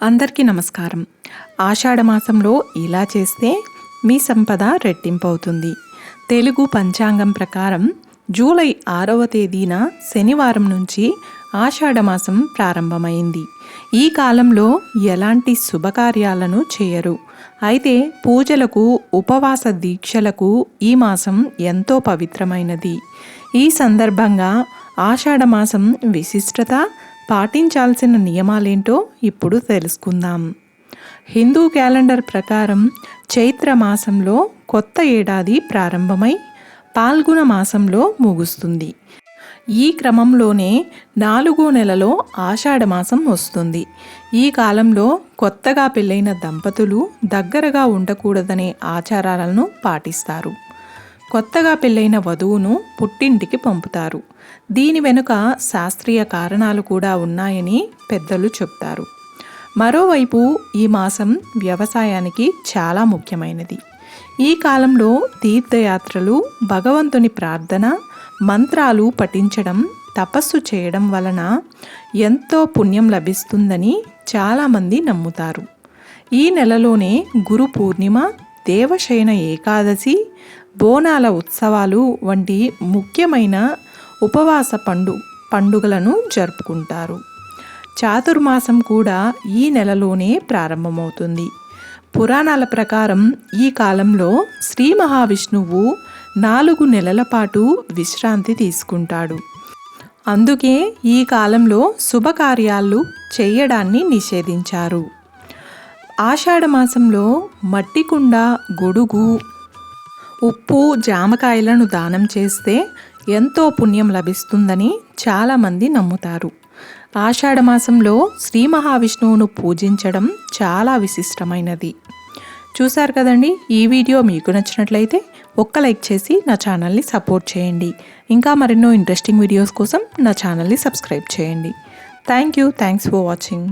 అందరికీ నమస్కారం. ఆషాఢ మాసంలో ఇలా చేస్తే మీ సంపద రెట్టింపవుతుంది. తెలుగు పంచాంగం ప్రకారం జూలై ఆరవ తేదీన శనివారం నుంచి ఆషాఢమాసం ప్రారంభమైంది. ఈ కాలంలో ఎలాంటి శుభకార్యాలను చేయరు. అయితే పూజలకు ఉపవాస దీక్షలకు ఈ మాసం ఎంతో పవిత్రమైనది. ఈ సందర్భంగా ఆషాఢమాసం విశిష్టత పాటించాల్సిన నియమాలేంటో ఇప్పుడు తెలుసుకుందాం. హిందూ క్యాలెండర్ ప్రకారం చైత్ర మాసంలో కొత్త ఏడాది ప్రారంభమై పాల్గొన మాసంలో ముగుస్తుంది. ఈ క్రమంలోనే నాలుగో నెలలో ఆషాఢ మాసం వస్తుంది. ఈ కాలంలో కొత్తగా పెళ్ళైన దంపతులు దగ్గరగా ఉండకూడదనే ఆచారాలను పాటిస్తారు. కొత్తగా పెళ్ళైన వధువును పుట్టింటికి పంపుతారు. దీని వెనుక శాస్త్రీయ కారణాలు కూడా ఉన్నాయని పెద్దలు చెప్తారు. మరోవైపు ఈ మాసం వ్యవసాయానికి చాలా ముఖ్యమైనది. ఈ కాలంలో తీర్థయాత్రలు భగవంతుని ప్రార్థన మంత్రాలు పఠించడం తపస్సు చేయడం వలన ఎంతో పుణ్యం లభిస్తుందని చాలామంది నమ్ముతారు. ఈ నెలలోనే గురు పూర్ణిమ దేవశయన ఏకాదశి బోనాల ఉత్సవాలు వంటి ముఖ్యమైన ఉపవాస పండు పండుగలను జరుపుకుంటారు. చాతుర్మాసం కూడా ఈ నెలలోనే ప్రారంభమవుతుంది. పురాణాల ప్రకారం ఈ కాలంలో శ్రీ మహావిష్ణువు నాలుగు నెలల పాటు విశ్రాంతి తీసుకుంటాడు. అందుకే ఈ కాలంలో శుభకార్యాలు చేయడాన్ని నిషేధించారు. ఆషాఢ మాసంలో మట్టి కుండ గొడుగు ఉప్పు జామకాయలను దానం చేస్తే ఎంతో పుణ్యం లభిస్తుందని చాలామంది నమ్ముతారు. ఆషాఢ మాసంలో శ్రీ మహావిష్ణువును పూజించడం చాలా విశిష్టమైనది. చూశారు కదండి ఈ వీడియో మీకు నచ్చినట్లయితే ఒక్క లైక్ చేసి నా ఛానల్ని సపోర్ట్ చేయండి. ఇంకా మరెన్నో ఇంట్రెస్టింగ్ వీడియోస్ కోసం నా ఛానల్ని సబ్స్క్రైబ్ చేయండి. Thank you thanks for watching.